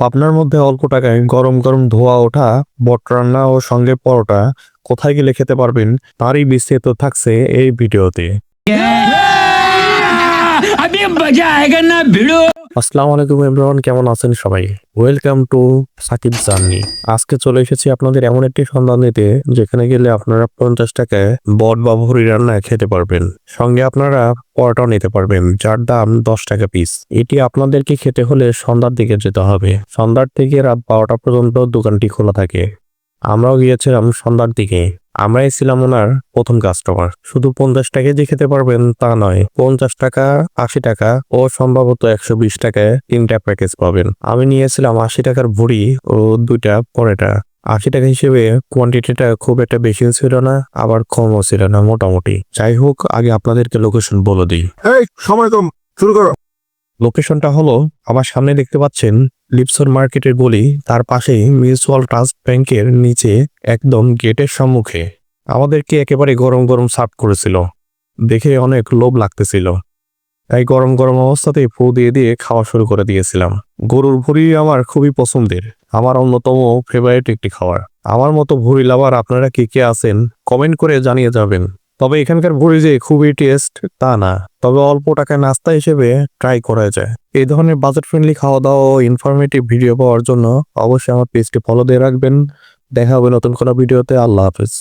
পাবনার মধ্যে অল্প টাকায় গরম গরম ধোয়া ওঠা, বট রান্না ও সঙ্গে পরোটা কোথায় গেলে খেতে পারবেন তারই বিস্তারিত থাকছে এই ভিডিওতে। আসসালামু আলাইকুম এমরান কেমন আছেন সবাই? Welcome to Shakib journey. আজকে চলে এসেছি আপনাদের এমন একটি সন্ধান দিতে, যেখানে গেলে আপনারা পঞ্চাশ টাকায় বট বা ভুরি রান্না খেতে পারবেন। সঙ্গে আপনারা পরোটা নিতে পারবেন, যার দাম দশ টাকা পিস এটি আপনাদেরকে খেতে হলে সন্ধ্যার দিকে যেতে হবে। সন্ধ্যার থেকে রাত বারোটা পর্যন্ত দোকানটি খোলা থাকে। আমরাও গিয়েছিলাম সন্ধ্যার দিকে। আমরাই ছিলাম ওনার প্রথম কাস্টমার শুধু পঞ্চাশ টাকায় যে খেতে পারবেন তা নয় পঞ্চাশ টাকা আশি টাকা ও সম্ভবত একশো বিশ টাকায় তিনটা প্যাকেজ পাবেন। আমি নিয়েছিলাম আশি টাকার ভুড়ি ও দুইটা পরেটা। আশি টাকা হিসেবে কোয়ান্টিটিটা খুব একটা বেশি ছিল না আবার কমও ছিল না মোটামুটি। যাই হোক আগে আপনাদেরকে লোকেশন বলে দিই। সময় কম। শুরু করো। লোকেশনটা হলো আমার সামনে দেখতে পাচ্ছেন লিপসন মার্কেটের গলি তার পাশেই মিউচুয়াল ট্রাস্ট ব্যাংকের নিচে একদম গেটের সম্মুখে। আমাদেরকে একেবারে গরম গরম সার্ভ করেছিল। দেখে অনেক লোভ লাগতেছিল। তাই গরম গরম অবস্থাতেই ফু দিয়ে দিয়ে খাওয়া শুরু করে দিয়েছিলাম। গরুর ভুড়ি আমার খুবই পছন্দের। আমার অন্যতম ফেভারিট একটি খাবার। আমার মতো ভুড়ি লাভার আপনারা কে কে আছেন কমেন্ট করে জানিয়ে যাবেন। তবে এখানকার ভুড়ি যে খুবই টেস্ট তা না। তবে অল্প টাকায় নাস্তা হিসেবে ট্রাই করা যায়। এই ধরনের বাজেট ফ্রেন্ডলি খাওয়া দাওয়া ও ইনফরমেটিভ ভিডিও পাওয়ার জন্য অবশ্যই আমার পেজটি ফলো দিয়ে রাখবেন। দেখা হবে নতুন কোনো ভিডিওতে আল্লাহ হাফেজ।